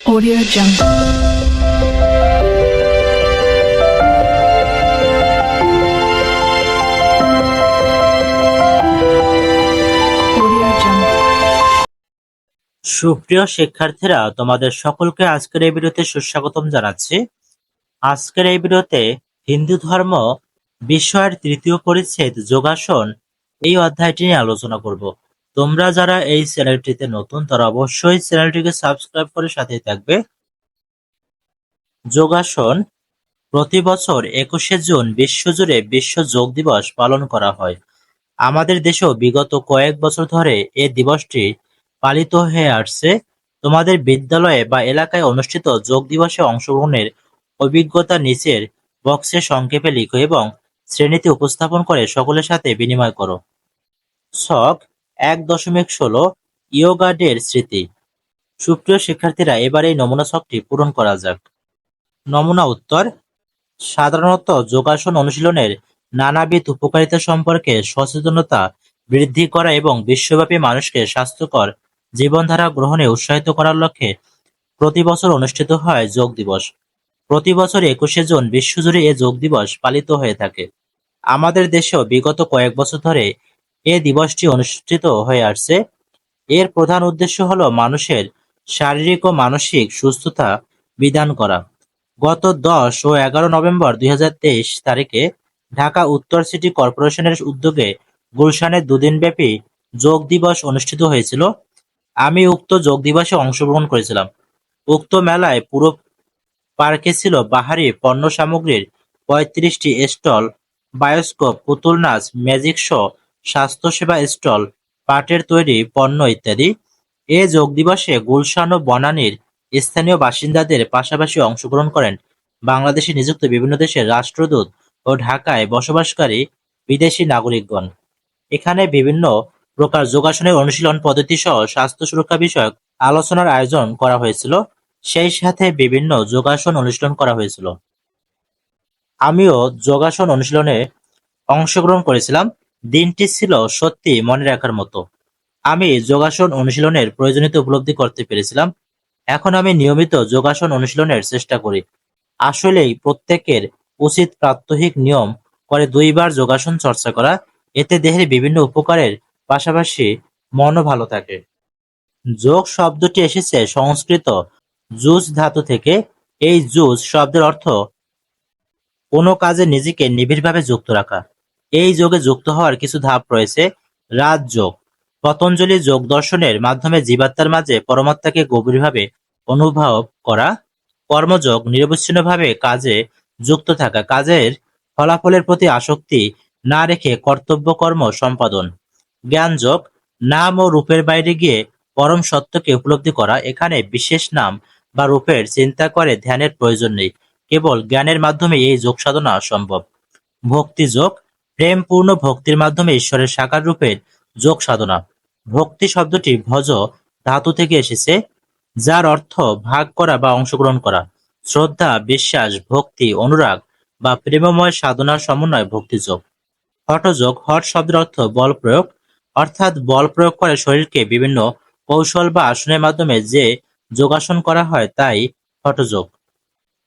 Audio Jungle. সুপ্রিয় শিক্ষার্থীরা, তোমাদের সকলকে আজকের এই ভিডিওতে সুস্বাগতম জানাচ্ছি। আজকের এই ভিডিওতে হিন্দু ধর্ম বিষয়ের তৃতীয় পরিচ্ছেদ যোগাসন এই অধ্যায়টি নিয়ে আলোচনা করব। তোমরা যারা এই চ্যানেলটিতে নতুন, তারা অবশ্যই চ্যানেলটিকে সাবস্ক্রাইব করে সাথেই থাকবে। যোগাসন, প্রতি বছর একুশে জুন বিশ্বজুড়ে বিশ্ব যোগ দিবস পালন করা হয়। আমাদের দেশেও বিগত কয়েক বছর ধরে এ দিবসটি পালিত হয়ে আসছে। তোমাদের বিদ্যালয়ে বা এলাকায় অনুষ্ঠিত যোগ দিবসে অংশগ্রহণের অভিজ্ঞতা নিচের বক্সে সংক্ষেপে লিখো এবং শ্রেণীতে উপস্থাপন করে সকলের সাথে বিনিময় করো। শখ এক দশমিক ষোলো ইয়োগা ডের স্মৃতি। সুপ্রিয় শিক্ষার্থীরা, এবার এই নমুনা শখটি পূরণ করা যাক। নমুনা উত্তর, সাধারণত যোগাসন অনুশীলনের নানাবিধ উপকারিতা সম্পর্কে সচেতনতা বৃদ্ধি করা এবং বিশ্বব্যাপী মানুষকে স্বাস্থ্যকর জীবনধারা গ্রহণে উৎসাহিত করার লক্ষ্যে প্রতি বছর অনুষ্ঠিত হয় যোগ দিবস। প্রতি বছর একুশে জুন বিশ্বজুড়ে এ যোগ দিবস পালিত হয়ে থাকে। আমাদের দেশেও বিগত কয়েক বছর ধরে এ দিবসটি অনুষ্ঠিত হয়ে আসছে। এর প্রধান উদ্দেশ্য হলো মানুষের শারীরিক ও মানসিক সুস্থতা বিধান করা। গত দশ ও এগারো নভেম্বর দুই হাজার তেইশ তারিখে ঢাকা উত্তর সিটি কর্পোরেশনের উদ্যোগে গুলশানে দুদিনব্যাপী যোগ দিবস অনুষ্ঠিত হয়েছিল। আমি উক্ত যোগ দিবসে অংশগ্রহণ করেছিলাম। উক্ত মেলায় পুরো পার্কে ছিল বাহারি পণ্য সামগ্রীর পঁয়ত্রিশটি স্টল, বায়োস্কোপ, পুতুল নাচ, ম্যাজিক শো স্বাস্থ্যসেবা স্টল, পাটের তৈরি পণ্য ইত্যাদি। এ যোগ দিবসে গুলশান ও বনানীর স্থানীয় বাসিন্দাদের পাশাপাশি অংশগ্রহণ করেন বাংলাদেশে নিযুক্ত বিভিন্ন দেশের রাষ্ট্রদূত ও ঢাকায় বসবাসকারী বিদেশি নাগরিকগণ। এখানে বিভিন্ন প্রকার যোগাসনের অনুশীলন পদ্ধতি সহ স্বাস্থ্য সুরক্ষা বিষয়ক আলোচনার আয়োজন করা হয়েছিল। সেই সাথে বিভিন্ন যোগাসন অনুশীলন করা হয়েছিল। আমিও যোগাসন অনুশীলনে অংশগ্রহণ করেছিলাম। দিনটি ছিল সত্যি মনে রাখার মতো। আমি যোগাসন অনুশীলনের প্রয়োজনীয়তা উপলব্ধি করতে পেরেছিলাম। এখন আমি নিয়মিত যোগাসন অনুশীলনের চেষ্টা করি। আসলেই প্রত্যেকের উচিত প্রাত্যহিক নিয়ম করে দুইবার যোগাসন চর্চা করা। এতে দেহের বিভিন্ন উপকারের পাশাপাশি মনও ভালো থাকে। যোগ শব্দটি এসেছে সংস্কৃত জুজ ধাতু থেকে। এই জুজ শব্দের অর্থ কোনো কাজে নিজেকে নিবিড়ভাবে যুক্ত রাখা। এই যোগে যুক্ত হওয়ার কিছু ধাপ রয়েছে। রাজযোগ পতঞ্জলি যোগ দর্শনের মাধ্যমে জীবাত্মার মাঝে পরমাত্মাকে গভীরভাবে অনুভব করা। কর্মযোগ নিরবচ্ছিন্নভাবে কাজে যুক্ত থাকা। কাজের ফলাফলের প্রতি আসক্তি না রেখে কর্তব্য, কর্ম, সম্পাদন। জ্ঞানযোগ নাম ও রূপের বাইরে গিয়ে পরম সত্যকে উপলব্ধি করা। এখানে বিশেষ নাম বা রূপের চিন্তা করে ধ্যানের প্রয়োজন নেই। কেবল জ্ঞানের মাধ্যমে এই যোগ সাধনা সম্ভব। ভক্তি যোগ। প্রেমপূর্ণ ভক্তির মাধ্যমে ঈশ্বরের সাকার রূপের যোগ সাধনা। ভক্তি শব্দটি ভজ, ধাতু থেকে এসেছে, যার অর্থ ভাগ করা বা অংশগ্রহণ করা। শ্রদ্ধা, বিশ্বাস, ভক্তি, অনুরাগ বা প্রেমময় সাধনার সমন্বয় ভক্তিযোগ। হঠযোগ হঠ শব্দের অর্থ বল প্রয়োগ, অর্থাৎ বল প্রয়োগ করে শরীরকে বিভিন্ন কৌশল বা আসনের মাধ্যমে যে যোগাসন করা হয় তাই হঠযোগ।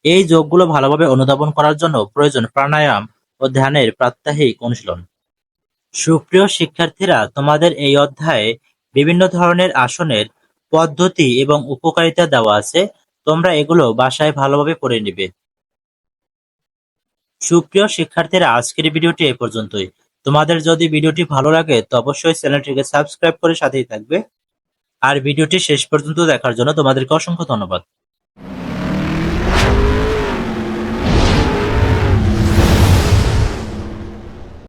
এই যোগগুলো ভালোভাবে অনুধাবন করার জন্য প্রয়োজন প্রাণায়াম ও ধ্যানের প্রাত্যহিক অনুশীলন। সুপ্রিয় শিক্ষার্থীরা, তোমাদের এই অধ্যায়ে বিভিন্ন ধরনের আসনের পদ্ধতি এবং উপকারিতা দেওয়া আছে। তোমরা এগুলো বাসায় ভালোভাবে পড়ে নিবে। সুপ্রিয় শিক্ষার্থীরা, আজকের ভিডিওটি এই পর্যন্তই। তোমাদের যদি ভিডিওটি ভালো লাগে, তো অবশ্যই চ্যানেলটিকে সাবস্ক্রাইব করে সাথেই থাকবে। আর ভিডিওটি শেষ পর্যন্ত দেখার জন্য তোমাদেরকে অসংখ্য ধন্যবাদ।